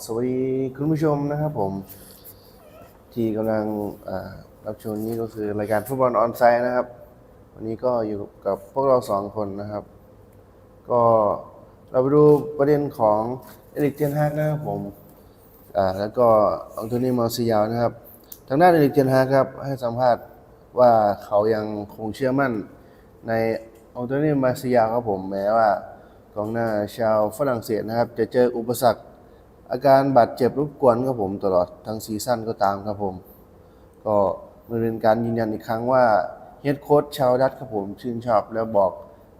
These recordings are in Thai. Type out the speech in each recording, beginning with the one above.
สวัสดีคุณผู้ชมนะครับผม ที่กำลังรับชมนี้ก็คือรายการฟุตบอลออนไซต์นะครับ วันนี้ก็อยู่กับพวกเราสองคนนะครับ ก็เราไปดูประเด็นของเอริกเทนฮากนะครับผมแล้วก็อังโทนีมาร์ซิยาลนะครับ ทางด้านเอริกเทนฮากครับให้สัมภาษณ์ว่าเขายังคงเชื่อมั่นในอังโทนีมาร์ซิยาลครับผมแม้ว่ากองหน้าชาวฝรั่งเศสนะครับ จะเจออุปสรรค อาการบาดเจ็บรบกวนครับผมตลอดทั้งซีซั่นก็ตามครับผม ก็มันเป็นการยืนยันอีกครั้งว่าเฮดโค้ชชาวดัตครับผมชื่นชอบแล้วบอก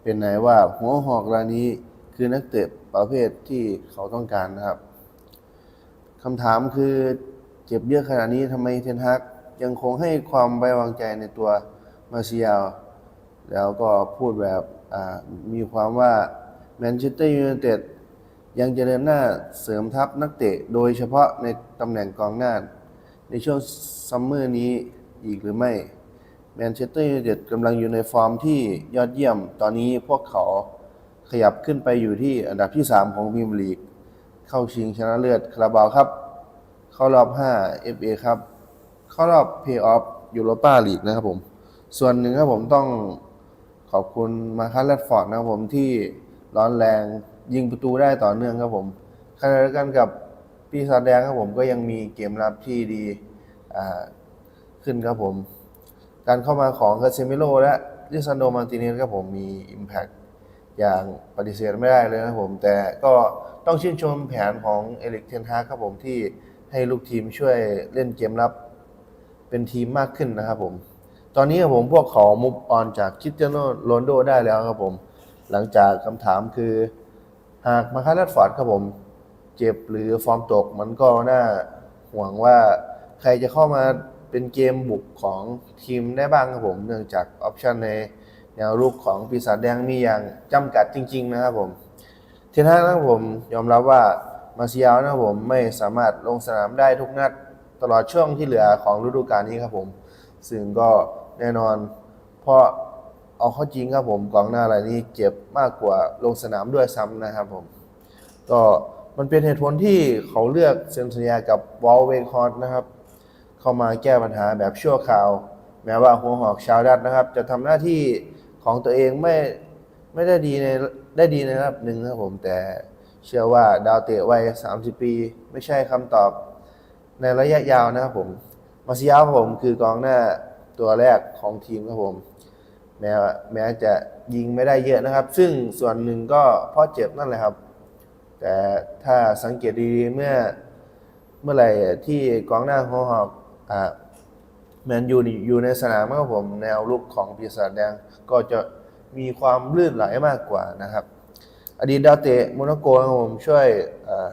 เป็นไหนว่าหัวหอกรายนี้คือนักเตะประเภทที่เขาต้องการนะครับคำถามคือเจ็บเยอะขนาดนี้ทำไมเทนฮักยังคงให้ความไว้วางใจในตัวมาเซียลแล้วก็พูดแบบมีความว่าแมนเชสเตอร์ยูไนเต็ด ยังจะเดินหน้าเสริมทัพนักเตะโดยเฉพาะในตำแหน่งกองหน้า ในช่วงซัมเมอร์นี้อีกหรือไม่ แมนเชสเตอร์ยูไนเต็ดกำลังอยู่ในฟอร์มที่ยอดเยี่ยม ตอนนี้พวกเขาขยับขึ้นไปอยู่ที่อันดับที่ 3 ของพรีเมียร์ลีก เข้าชิงชนะเลิศคาราบาวครับ เข้ารอบ 5 FA ครับ เข้ารอบเพย์ออฟยูโรปาลีกนะครับผม ส่วนหนึ่งครับผมต้องขอบคุณมาคัสแรดฟอร์ดนะครับผมที่ร้อนแรง ยิงประตูได้ต่อเนื่องครับผมขณะเดียวกันกับปีศาจแดงครับผมก็ยังมีเกมรับที่ดีขึ้นครับผม การเข้ามาของคาเซมิโลและลิซันโดมาร์ติเนสครับผมมี Impact อย่างปฏิเสธไม่ได้เลยนะครับผม แต่ก็ต้องชื่นชมแผนของเอริกเทนฮาครับผมที่ให้ลูกทีมช่วยเล่นเกมรับเป็นทีมมากขึ้นนะครับผม ตอนนี้ครับผมพวกขามุฟออนจากคริสเตียโนโรนโดได้แล้วครับผม หลังจากคำถามคือ หากมาคาร์ลฟอร์ดครับผม เจ็บหรือฟอร์มตก มันก็น่าห่วงว่าใครจะเข้ามาเป็นเกมบุกของทีมได้บ้างครับผม เนื่องจากออปชันในแนวรุกของปีศาจแดงมีอย่างจำกัดจริง ๆ นะครับผมเทนฮากนะครับผมยอมรับว่ามาเซียลนะครับผมไม่สามารถลงสนามได้ทุกนัดตลอดช่วงที่เหลือของฤดูกาลนี้ครับผม ซึ่งก็แน่นอนเพราะ เอาข้าจริงครับผมกองหน้ารายนี้เจ็บมากกว่าลงสนามด้วยซ้ำนะครับผม ก็มันเป็นเหตุผลที่เขาเลือกเซ็นสัญญากับวอลเวคอร์ดนะครับ เข้ามาแก้ปัญหาแบบชั่วคราว แม้ว่าหัวหอกชาวดัตนะครับ จะทำหน้าที่ของตัวเองไม่ไม่ได้ดีในได้ดีในระดับหนึ่งนะครับผมแต่เชื่อว่าดาวเตะวัย 30 ปี ไม่ใช่คำตอบในระยะยาวนะครับผม มาซิยาผมคือกองหน้าตัวแรกของทีมครับผม แม้แม้จะยิงไม่ได้เยอะนะครับ ซึ่งส่วนหนึ่งก็เพราะเจ็บนั่นแหละครับ แต่ถ้าสังเกตดีๆเมื่อเมื่อไหร่ที่กองหน้าหัวหอกอ่าแมนยูนอยู่ในสนามครับผมแนวลุกของปีศาจแดงก็จะมีความลื่นไหลมากกว่านะครับ อดีตดาวเตะโมนาโกครับผมช่วยอ่า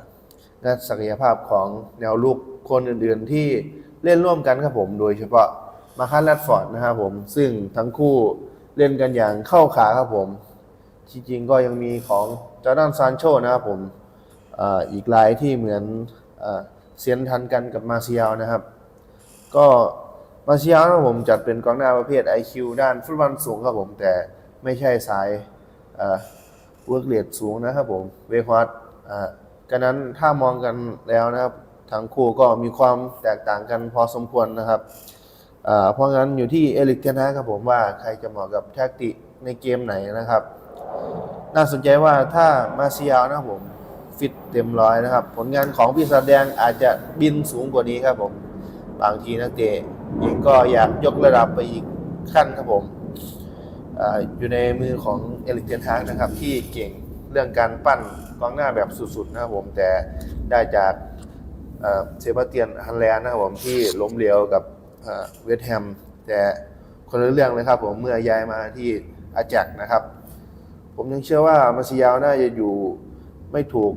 งัดศักยภาพของแนวลุกคนอื่นๆที่เล่นร่วมกันครับผม โดยเฉพาะมาคัสแรดฟอร์ดนะครับผม ซึ่งทั้งคู่ เล่นกันอย่างเข้าขาครับผม จริงๆก็ยังมีของจอร์แดนซานโชนะครับผมออีกรายที่เหมือนอเซียนทันกันกับมาเซียลนะครับ ก็มาเซียลนะครับผมจัดเป็นกองหน้าประเภท IQ ด้านฟุตบอลสูงครับผมแต่ไม่ใช่สายเวิร์กเรทสูงนะครับผมเวควัตกันนั้นถ้ามองกันแล้วนะครับทั้งคู่ก็มีความแตกต่างกันพอสมควรนะครับ เพราะงั้นอยู่ที่เอลิกเทนฮากครับผมว่าใครจะเหมาะกับแท็กติกในเกมไหนนะครับ น่าสนใจว่าถ้ามาเซียลนะผมฟิตเต็มร้อยนะครับ ผลงานของปีศาจแดงอาจจะบินสูงกว่านี้ครับผม บางทีนักเตะเองก็อยากยกระดับไปอีกขั้นครับผมออยู่ในมือของเอลิกเทนฮากนะครับที่เก่งเรื่องการปั้นกองหน้าแบบสุดๆนะครับผมแต่ได้จากเซบาสเตียนฮันแลนนะครับผมที่ล้มเหลวกับ เวสต์แฮมแต่คนละเรื่องเลยครับผมเมื่อย้ายมาที่อาแจ็กนะครับ ผมยังเชื่อว่ามาซิยาวน่าจะอยู่ไม่ถูก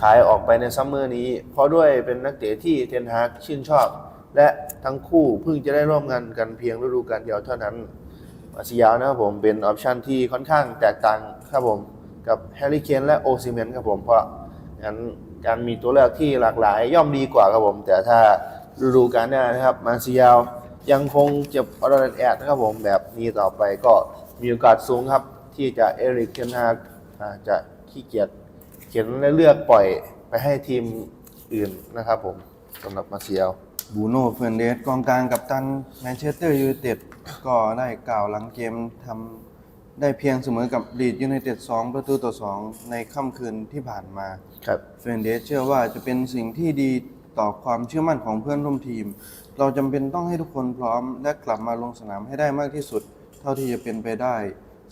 ขายออกไปในซัมเมอร์นี้ เพราะด้วยเป็นนักเตะที่เทนฮากชื่นชอบ และทั้งคู่เพิ่งจะได้ร่วมงานกันเพียงฤดูกาลเดียวเท่านั้น มาซิยาวนะครับผมเป็นออปชันที่ค่อนข้างแตกต่างครับผมกับแฮร์รี่เคนและโอซิเมนครับผมเพราะงั้นการมีตัวเลือกที่หลากหลายย่อมดีกว่าครับผม แต่ถ้า ฤดูกาลหน้านะครับ มาซิยาวยังคงเจ็บอรดแอดนะครับผมแบบนี้ต่อไปก็มีโอกาสสูงครับ ที่จะเอริกเทนฮากอ่าจะขี้เกียจเขียนและเลือกปล่อยไปให้ทีมอื่นนะครับผมสำหรับมาเซียลบูโน่เฟร์นเดสกองกลางกับตันแมนเชสเตอร์ยูไนเต็ดก็ได้กล่าวหลังเกมทำได้เพียงเสมอกับลีดยูไนเต็ด2ประตูต่อ 2 ในค่ำคืนที่ผ่านมาครับเฟรนเดสเชื่อว่าจะเป็นสิ่งที่ดี ต่อความเชื่อมั่นของเพื่อนร่วมทีม เราจำเป็นต้องให้ทุกคนพร้อม และกลับมาลงสนามให้ได้มากที่สุด เท่าที่จะเป็นไปได้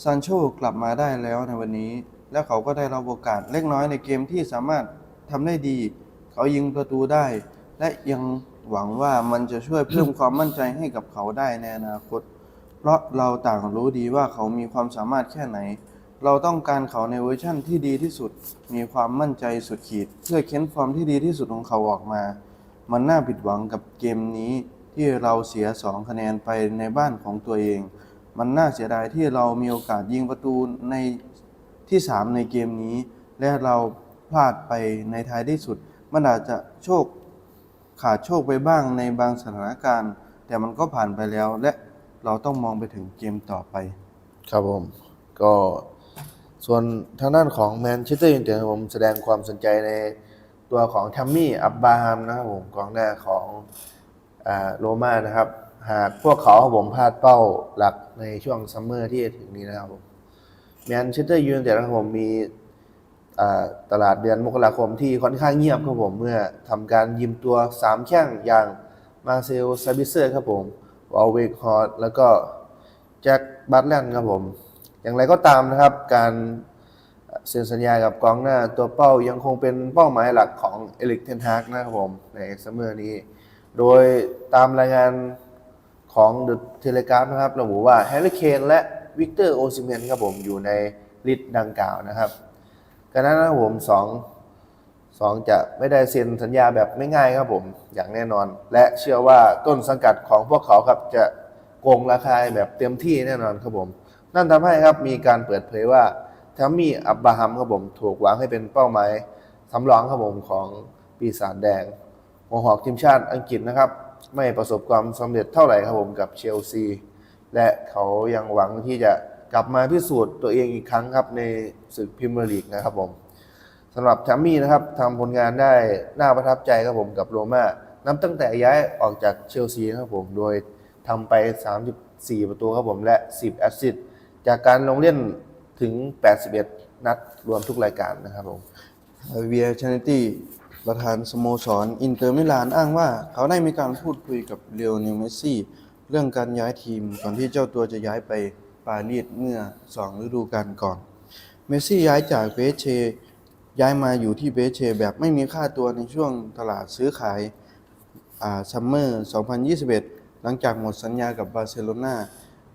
ซานโชกลับมาได้แล้วในวันนี้ และเขาก็ได้รับโอกาสเล็กน้อยในเกมที่สามารถทำได้ดี เขายิงประตูได้ และยังหวังว่ามันจะช่วยเพิ่มความมั่นใจให้กับเขาได้ในอนาคต เพราะเราต่างรู้ดีว่าเขามีความสามารถแค่ไหน เราต้องการเขาในเวอร์ชั่นที่ดีที่สุด มีความมั่นใจสุดขีด เพื่อเค้นฟอร์มที่ดีที่สุดของเขาออกมา มันน่าผิดหวังกับเกมนี้ที่เราเสีย 2 คะแนนไปในบ้านของตัวเอง มันน่าเสียดายที่เรามีโอกาสยิงประตูในที่ 3 ในเกมนี้ และเราพลาดไปในท้ายที่สุด มันอาจจะโชคขาดโชคไปบ้างในบางสถานการณ์ แต่มันก็ผ่านไปแล้วและเราต้องมองไปถึงเกมต่อไป ครับผม ก็ ส่วนทางด้านของแมนเชสเตอร์ยูไนเต็ดผมแสดงความสนใจในตัวของทัมมี่อับบาฮัมนะครับผมกองหน้าของโรม่านะครับ หากพวกเขาผมพลาดเป้าหลักในช่วงซัมเมอร์ที่จะถึงนี้นะครับผมแมนเชสเตอร์ยูไนเต็ดนะครับผมมีตลาดเดือนมกราคมที่ค่อนข้างเงียบครับผมเมื่อทำการยืมตัว 3 แข้งอย่างมาเซลซาบิเซอร์ครับผมวอลเวกฮอร์แล้วก็แจ็คบัตแลนครับผม อย่างไรก็ตามนะครับ การเซ็นสัญญากับกองหน้าตัวเป้ายังคงเป็นเป้าหมายหลักของเอลิกเทนฮากนะครับผม ในซัมเมอร์นี้ โดยตามรายงานของเดอะเทเลกราฟนะครับระบุว่าแฮร์รี่เคนและวิกเตอร์โอซิเมนครับผมอยู่ในลิสต์ดังกล่าวนะครับการนั้นนะครับผมสองสองจะไม่ได้เซ็นสัญญาแบบไม่ง่ายครับผมอย่างแน่นอน และเชื่อว่าต้นสังกัดของพวกเขาครับจะโกงราคาแบบเต็มที่แน่นอนครับผม นั่นทำให้ครับมีการเปิดเผยว่าทามี่อับบราฮัมครับผมถูกวางให้เป็นเป้าหมายสำรองครับผมของปีศาจแดงหัวหอกทีมชาติอังกฤษนะครับ ไม่ประสบความสำเร็จเท่าไหร่ครับผมกับเชลซี และเขายังหวังที่จะกลับมาพิสูจน์ตัวเองอีกครั้งครับในศึกพรีเมียร์ลีกนะครับผมสำหรับแทมมี่นะครับทำผลงานได้น่าประทับใจครับผมกับโรม่านับตั้งแต่ย้ายออกจากเชลซีครับผมโดยทำไป 34 ประตูครับผมและ 10 แอสซิสต์ จากการลงเล่นถึง 81 นัดรวมทุกรายการนะครับผมเวียชานิตี้ประธานสโมสรอินเตอร์มิลานอ้างว่า เขาได้มีการพูดคุยกับเรียวนิวเมสซี่ เรื่องการย้ายทีมก่อนที่เจ้าตัวจะย้ายไปปารีสเมื่อ 2 ฤดูกาลก่อน เมสซี่ย้ายจากเบเช ย้ายมาอยู่ที่เบเช แบบไม่มีค่าตัวในช่วงตลาดซื้อขายอาซัมเมอร์ 2021 หลังจากหมดสัญญากับบาร์เซโลนา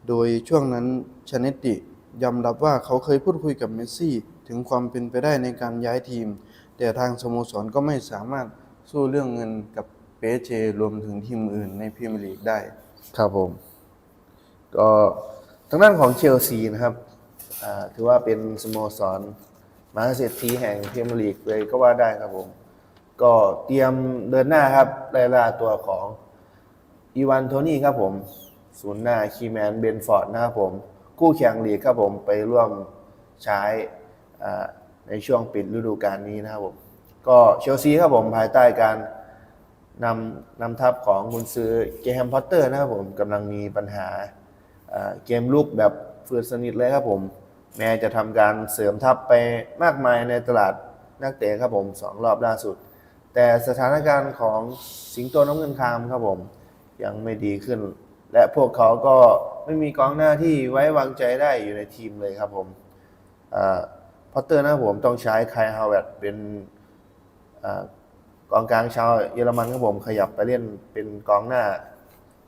โดยช่วงนั้นชาเนตติยอมรับว่าเขาเคยพูดคุยกับเมสซี่ถึงความเป็นไปได้ในการย้ายทีม แต่ทางสโมสรก็ไม่สามารถสู้เรื่องเงินกับเปเจรวมถึงทีมอื่นในพรีเมียร์ลีกได้ ครับผม ก็ทางด้านของเชลซีนะครับอ่าถือว่าเป็นสโมสรมหาเศรษฐีแห่งพรีเมียร์ลีกเลยก็ว่าได้ครับผม ก็เตรียมเดินหน้าครับไล่ล่าตัวของอีวานโทนี่ครับผม ศูนย์หน้าคีแมนเบนฟอร์ดนะครับผมคู่แข่งลีกครับผมไปร่วมใช้ในช่วงปิดฤดูกาลนี้นะครับผมก็เชลซีครับผมภายใต้การนำนำทัพของคุณซื้อเกแฮมพอตเตอร์นะครับผมกำลังมีปัญหาเกมลุกแบบฟืดสนิทเลยครับผม แม้จะทำการเสริมทัพไปมากมายในตลาดนักเตะครับผมสองรอบล่าสุด แต่สถานการณ์ของสิงโตน้ำเงินคามครับผม ยังไม่ดีขึ้น และพวกเขาก็ไม่มีกองหน้าที่ไว้วางใจได้อยู่ในทีมเลยครับผมพอตเตอร์นะครับผมต้องใช้ไคลฮาวเวร์ดเป็นอกองกลางชาวเยอรมันครับผมขยับไปเล่นเป็นกองหน้า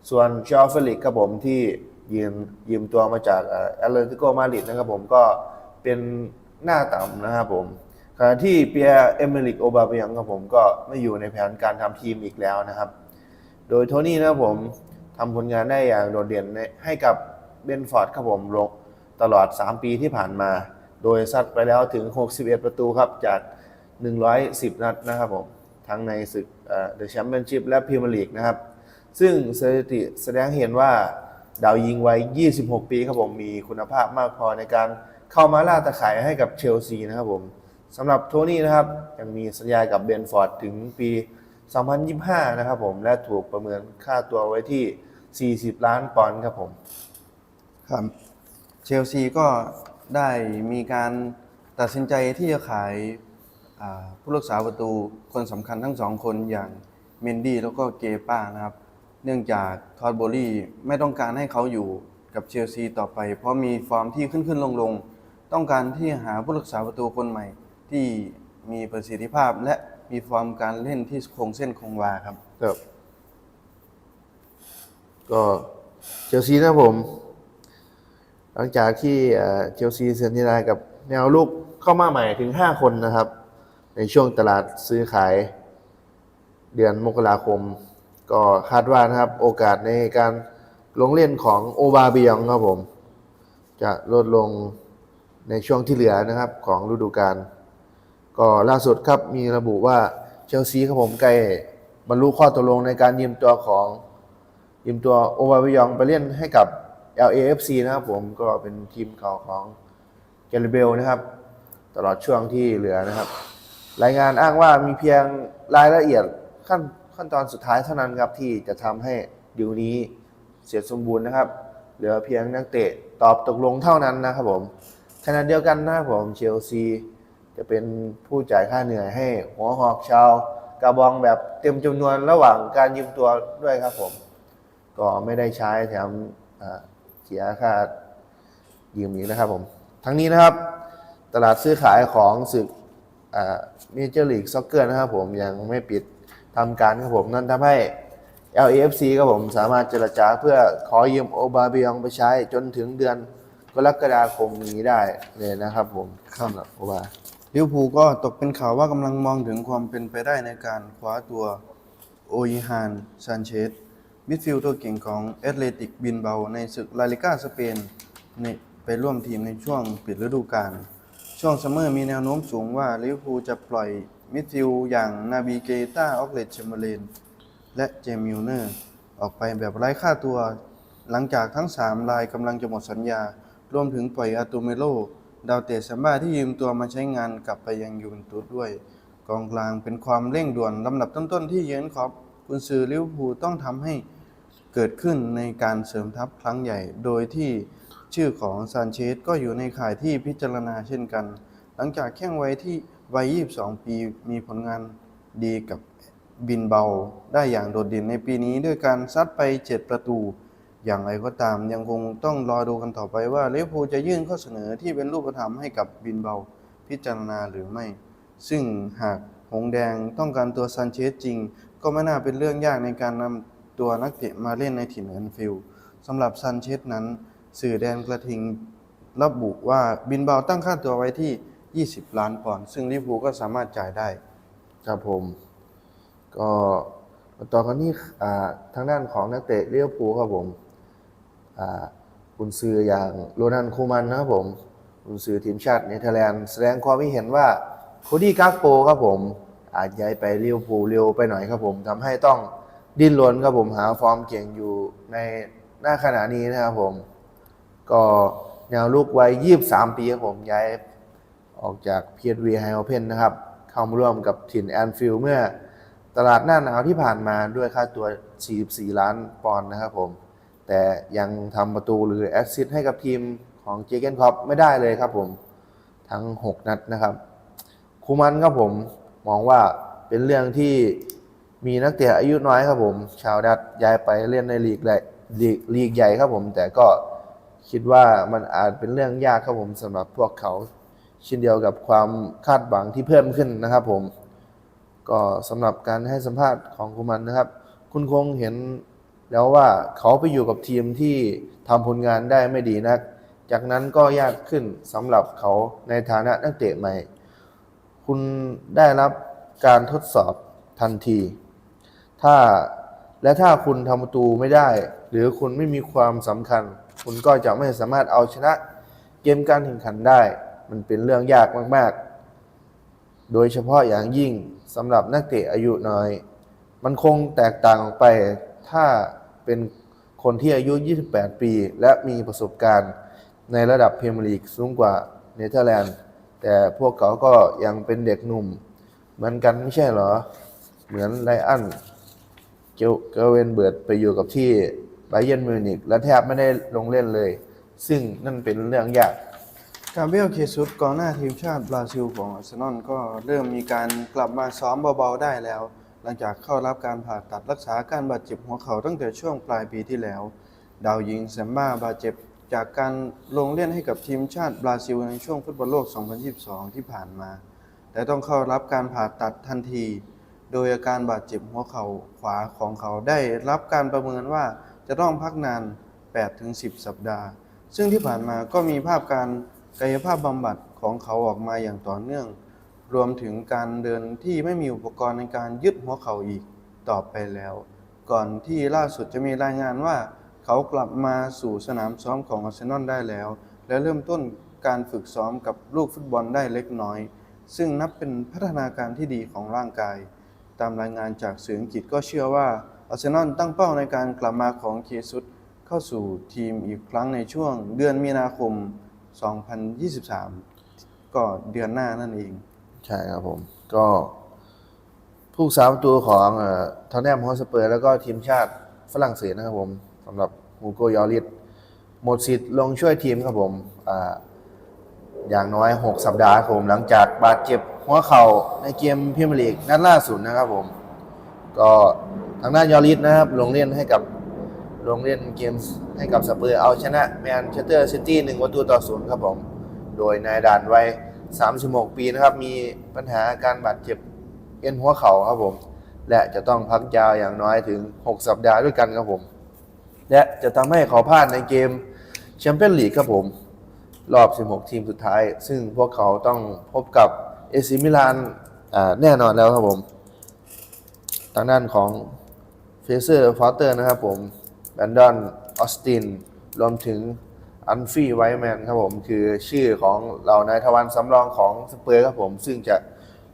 ส่วนชาวเฟลิกครับผมที่ยืมยืมตัวมาจากแอตเลติโกมาดริดนะครับผมก็เป็นหน้าต่ำนะครับผมขณะที่เปียเอเมริกโอบาเบียงครับผมก็ไม่อยู่ในแผนการทำทีมอีกแล้วนะครับ โดยโทนี่นะครับผม ทำผลงานได้อย่างโดดเด่นในให้กับเบนฟอร์ดครับผมลงตลอด 3 ปีที่ผ่านมา โดยซัดไปแล้วถึง 61 ประตูครับจาก 110 นัดนะครับผม ทั้งในศึกเดอะแชมเปี้ยนชิพและพรีเมียร์ลีกนะครับ ซึ่งสถิติแสดงเห็นว่าดาวยิงวัย 26 ปีครับผม มีคุณภาพมากพอในการเข้ามาล่าตะข่ายให้กับเชลซีนะครับผมสำหรับโทนี่นะครับยังมีสัญญากับเบนฟอร์ดถึงปี 2025 นะครับผม และถูกประเมินค่าตัวไว้ที่ 40 ล้านปอนด์ครับผม ครับเชลซีก็ได้มีการตัดสินใจที่จะขายอ่าผู้รักษาประตูคนสำคัญทั้งสองคนอย่างเมนดี้แล้วก็เกป้านะครับ เนื่องจากทอดโบลี่ไม่ต้องการให้เขาอยู่กับเชลซีต่อไป เพราะมีฟอร์มที่ขึ้นขึ้นลงลงๆต้องการที่หาผู้รักษาประตูคนใหม่ที่มีประสิทธิภาพและมีฟอร์มการเล่นที่คงเส้นคงวาครับ ครับ ก็เชลซีนะผม หลังจากที่เชลซีเซ็นสัญญากับแนวลุกเข้ามาใหม่ถึง 5 คนนะครับ ในช่วงตลาดซื้อขาย เดือนมกราคม ก็คาดว่านะครับ โอกาสในการลงเล่นของโอบาเบียงครับผม จะลดลงในช่วงที่เหลือนะครับของฤดูกาลก็ล่าสุดครับมีระบุว่าเชลซีครับผมใกล้บรรลุข้อตกลงในการยืมตัวของ ยืมตัวโอบาเบียงไปเล่นให้กับ LAFC นะครับผมก็เป็นทีมเก่าของเกลเบลนะครับ ตลอดช่วงที่เหลือนะครับ รายงานอ้างว่ามีเพียงรายละเอียดขั้นขั้นตอนสุดท้ายเท่านั้นครับที่จะทำให้ดีลนี้เสร็จสมบูรณ์นะครับ เหลือเพียงนักเตะตอบตกลงเท่านั้นนะครับผมขณะเดียวกันนะครับผมเชลซีจะเป็นผู้จ่ายค่าเหนื่อยให้หัวหอกชาวกาบองแบบเต็มจำนวนระหว่างการยืมตัวด้วยครับผม ก็ไม่ได้ใช้แถมอ่าเสียค่ายืมอีกนะครับผม ทั้งนี้นะครับ ตลาดซื้อขายของศึกเมเจอร์ลีกซ็อกเกอร์นะครับผมยังไม่ปิดทำการครับผมนั่นทำให้ LAFC ครับผมสามารถเจรจาเพื่อขอยืมโอบาเบียงไปใช้จนถึงเดือนกรกฎาคมนี้ได้เลยนะครับผมครับสำหรับโอบาลิเวอร์พูลก็ตกเป็นข่าวว่ากำลังมองถึงความเป็นไปได้ในการคว้าตัวโอยิฮานซานเชส มิดฟิลด์ตัวเก่งของแอตเลติกบินเบาในศึกลาลิก้าสเปนในไปร่วมทีมในช่วงปิดฤดูกาลช่วงซัมเมอร์มีแนวโน้มสูงว่าลิเวอร์พูลจะปล่อยมิดฟิลด์อย่างนาบีเกต้าออกเลตเชมเบอร์เลนและเจมิลเนอร์ ออกไปแบบไร้ค่าตัว หลังจากทั้ง 3 รายกำลังจะหมดสัญญา รวมถึงปล่อยอาตูเมโล ดาวเตะซัมบ้าที่ยืมตัวมาใช้งานกลับไปยังยูเวนตุสด้วย กองกลางเป็นความเร่งด่วนลำดับต้นๆที่เยือนครอปกุนซือลิเวอร์พูลต้องทำให้ เกิดขึ้นในการเสริมทัพครั้งใหญ่ โดยที่ชื่อของซานเชสก็อยู่ในข่ายที่พิจารณาเช่นกัน หลังจากแข้งไว้ที่วัย 22 ปีมีผลงานดีกับบินเบาได้อย่างโดดเด่นในปีนี้ด้วยการซัดไป 7 ประตู อย่างไรก็ตามยังคงต้องรอดูกันต่อไปว่าลิเวอร์พูลจะยื่นข้อเสนอที่เป็นรูปธรรมให้กับบินเบาพิจารณาหรือไม่ ซึ่งหากหงแดงต้องการตัวซันเชสจริง ก็ไม่น่าเป็นเรื่องยากในการนำ ตัวนักเตะมาเล่นในถิ่นแอนฟิลด์สำหรับซันเชสนั้น สื่อแดนกระทิงระบุว่าบินเบาตั้งค่าตัวไว้ที่ 20 ล้านปอนด์ซึ่งลิเวอร์พูก็สามารถจ่ายได้ครับผม ก็ต่อกันที่อ่าทางด้านของนักเตะลิเวภูครับผมอ่ากุนซืออย่างโรนันคูมันนะครับผมกุนซือทีมชาติเนเธอร์แลนด์แสดงความคิดเห็นว่าโคดี้กาโปครับผม อาจย้ายไปลิเวภูเร็วไปหน่อยครับผมทำให้ต้อง ดิ้นรนครับผมหาฟอร์มเก่งอยู่ในหน้าขณะนี้นะครับผม ก็แนวลูกวัย23ปีครับผมย้ายออกจาก PSV h i o p e n นะครับ เข้ามาร่วมกับถิ่นแอนฟิลเมื่อตลาดหน้าหนาวที่ผ่านมาด้วยค่าตัว 44 ล้านปอนด์นะครับผม แต่ยังทำประตูหรือแอสซิสต์ให้กับทีมของเจเกนคอปไม่ได้เลยครับผม ทั้ง 6 นัดนะครับ คูมันครับผมมองว่าเป็นเรื่องที่ มีนักเตะอายุน้อยครับผม ชาวดัตย้ายไปเล่นในลีกใหญ่ลีกใหญ่ครับผม แต่ก็คิดว่ามันอาจเป็นเรื่องยากครับผมสำหรับพวกเขาเช่นเดียวกับความคาดหวังที่เพิ่มขึ้นนะครับผม ก็สำหรับการให้สัมภาษณ์ของคุมันนะครับ คุณคงเห็นแล้วว่าเขาไปอยู่กับทีมที่ทำผลงานได้ไม่ดีนัก จากนั้นก็ยากขึ้นสำหรับเขาในฐานะนักเตะใหม่ คุณได้รับการทดสอบทันที ถ้าและถ้าคุณทำประตูไม่ได้ หรือคุณไม่มีความสำคัญ คุณก็จะไม่สามารถเอาชนะเกมการแข่งขันได้ มันเป็นเรื่องยากมาก ๆ โดยเฉพาะอย่างยิ่งสำหรับนักเตะอายุน้อย มันคงแตกต่างออกไป ถ้าเป็นคนที่อายุ 28 ปี และมีประสบการณ์ในระดับพรีเมียร์ลีกสูงกว่าเนเธอร์แลนด์ แต่พวกเขาก็ยังเป็นเด็กหนุ่ม เหมือนกันไม่ใช่เหรอ เหมือนไลอัน เกเวนเบิร์ดไปอยู่กับที่ไบเยนมิวนิกและแทบไม่ได้ลงเล่นเลย ซึ่งนั่นเป็นเรื่องยากกาเบรียลเคซุสกองหน้าทีมชาติบราซิลของอาร์เซนอลก็เริ่มมีการกลับมาซ้อมเบาๆได้แล้ว หลังจากเข้ารับการผ่าตัดรักษาการบาดเจ็บหัวเข่าตั้งแต่ช่วงปลายปีที่แล้ว ดาวยิงแซมบ้าบาดเจ็บจากการลงเล่นให้กับทีมชาติบราซิลในช่วงฟุตบอลโลก 2022 ที่ผ่านมา แต่ต้องเข้ารับการผ่าตัดทันที โดยอาการบาดเจ็บหัวเข่าขวาของเขาได้รับการประเมินว่าจะต้องพักนาน 8-10 สัปดาห์ ซึ่งที่ผ่านมาก็มีภาพการกายภาพบำบัดของเขาออกมาอย่างต่อเนื่อง รวมถึงการเดินที่ไม่มีอุปกรณ์ในการยึดหัวเข่าอีกต่อไปแล้ว ก่อนที่ล่าสุดจะมีรายงานว่า เขากลับมาสู่สนามซ้อมของอาร์เซนอลได้แล้ว และเริ่มต้นการฝึกซ้อมกับลูกฟุตบอลได้เล็กน้อย ซึ่งนับเป็นพัฒนาการที่ดีของร่างกาย ตามรายงานจากสื่ออังกฤษก็เชื่อว่าอาร์เซนอลตั้งเป้าในการกลับมาของเคซุสเข้าสู่ทีมอีกครั้งในช่วงเดือนมีนาคม 2023 ก็เดือนหน้านั่นเอง ใช่ครับผม ก็ผู้สามประตูของทอนแนมฮอสเปอร์ แล้วก็ทีมชาติฝรั่งเศสนะครับผมสำหรับฮูโกยอริสหมดสิทธิ์ลงช่วยทีมครับผมอ่าอย่างน้อย 6 สัปดาห์ครับผมหลังจากบาดเจ็บ หัวเข่าในเกมพรีเมียร์ลีกนัดล่าสุดนะครับผม ก็ทางด้านยอริสนะครับ ลงเล่นให้กับลงเล่นเกมให้กับสเปอร์เอาชนะแมนเชสเตอร์ซิตี้หนึ่งประตูต่อศูนย์ครับผม โดยนายด่านวัย36 ปีนะครับ มีปัญหาการบาดเจ็บเอ็นหัวเข่าครับผม และจะต้องพักยาวอย่างน้อยถึง 6 สัปดาห์ด้วยกันครับผม และจะทำให้เขาพลาดในเกมแชมเปี้ยนลีกครับผม รอบ 16 ทีมสุดท้าย ซึ่งพวกเขาต้องพบกับ เอซิมิลานแน่นอนแล้วครับผม ทางด้านของเฟเซอร์ฟอเตอร์นะครับผมแบนดอนออสตินรวมถึงอันฟี่ไวแมนครับผม คือชื่อของเหล่านายทวันสำรองของสเปอร์ครับผม ซึ่งจะ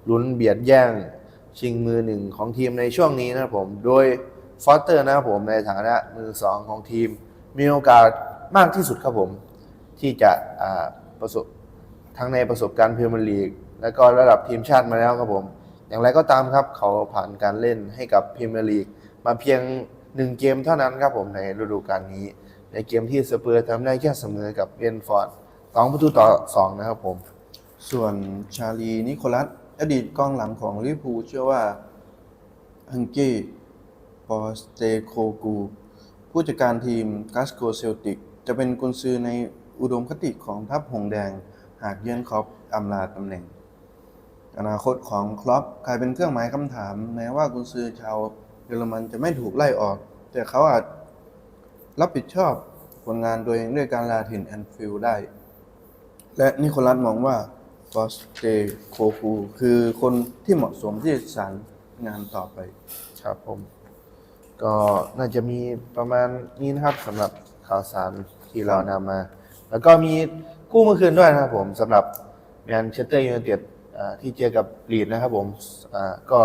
ลุ้นเบียดแย่งชิงมือหนึ่งของทีมในช่วงนี้นะครับผม โดยฟอสเตอร์นะครับผมในฐานะมือสองของทีม มีโอกาสมากที่สุดครับผม ที่จะประสบทั้งในประสบการณ์พรีเมียร์ลีก และก็ระดับทีมชาติมาแล้วครับผม อย่างไรก็ตามครับเขาผ่านการเล่นให้กับพรีเมียร์ลีกมาเพียงหนึ่งเกมเท่านั้นครับผมในฤดูกาลนี้ ในเกมที่สเปอร์ทำได้แค่เสมอกับเบนฟอร์ดสองประตูต่อสองนะครับผม ส่วนชาลีนิโคลัสอดีตกองหลังของลิเวอร์พูลเชื่อว่าฮังกี้ปอสเตโคกูผู้จัดการทีมกัสโกเซลติก จะเป็นกุนซือในอุดมคติของทัพหงแดง หากเยือนครอปอำลาตำแหน่ง อนาคตของครอปกลายเป็นเครื่องหมายคำถาม แม้ว่ากุนซือชาวเยอรมันจะไม่ถูกไล่ออก แต่เขาอาจรับผิดชอบผลงานตัวเองด้วยการลาถิ่นแอนฟิลได้ และนิโคลัสมองว่าฟอสเตโคคูคือคนที่เหมาะสมที่จะสานงานต่อไป ครับผม ก็น่าจะมีประมาณนี้นะครับสำหรับข่าวสารที่เรานำมา แล้วก็มีคู่เมื่อคืนด้วยนะครับผมสำหรับแมนเชสเตอร์ยูไนเต็ด ที่เจอกับลีดนะครับผมก็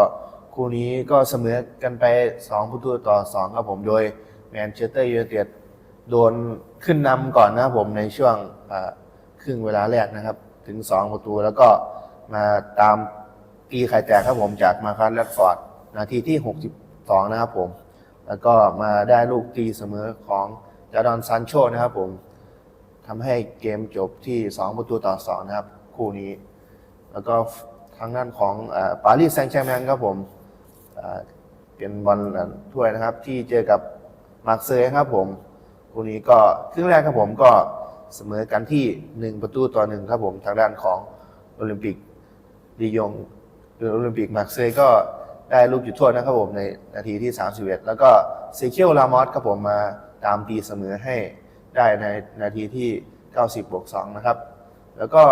คู่นี้ก็เสมอกันไป 2 ประตูต่อ 2 ครับผมโดยแมนเชสเตอร์ยูไนเต็ดโดนขึ้นนำก่อนนะครับผมในช่วงครึ่งเวลาแรกนะครับ ถึง 2 ประตูแล้วก็มาตามตีไข่แตกครับผมจากมาคัสแรดฟอร์ดนาทีที่ 62 นะครับผม แล้วก็มาได้ลูกตีเสมอของจาดอนซานโชนะครับผมทำให้เกมจบที่ 2 ประตูต่อ 2 นะครับ คู่นี้ แล้วก็ทางด้านของปารีสแซงต์แชร์แมงครับผมเป็นบอลถ้วยนะครับ ที่เจอกับมาร์เซย์ครับผมคู่นี้ก็ครึ่งแรกครับผมก็เสมอกันที่ 1 ประตูต่อหนึ่งครับผมทางด้านของโอลิมปิกลียงหรือโอลิมปิกมาร์เซย์ก็ได้ลูกจุดโทษนะครับผมในนาทีที่ 31 แล้วก็เซเคียลลามอสครับผมมาตามตีเสมอให้ได้ในนาทีที่ 90บวก2นะครับ แล้วก็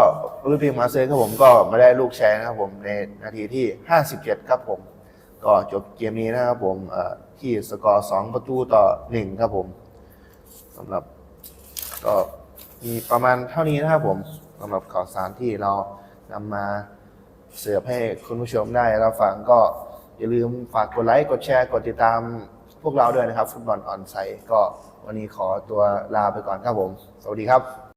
โอลิมปิกมาเซย์ครับผมก็มาได้ลูกแชร์นะครับผมในนาทีที่ 57 ครับผม ก็จบเกมนี้นะครับผมที่สกอร์ 2 ประตูต่อ 1 ครับผมสำหรับก็มีประมาณเท่านี้นะครับผมสำหรับข่าวสารที่เรานำมาเสิร์ฟให้คุณผู้ชมได้รับฟังก็อย่าลืมฝากกดไลค์กดแชร์กดติดตามพวกเราด้วยนะครับ ฟุตบอลออนไซต์ก็วันนี้ขอตัวลาไปก่อนครับผม สวัสดีครับ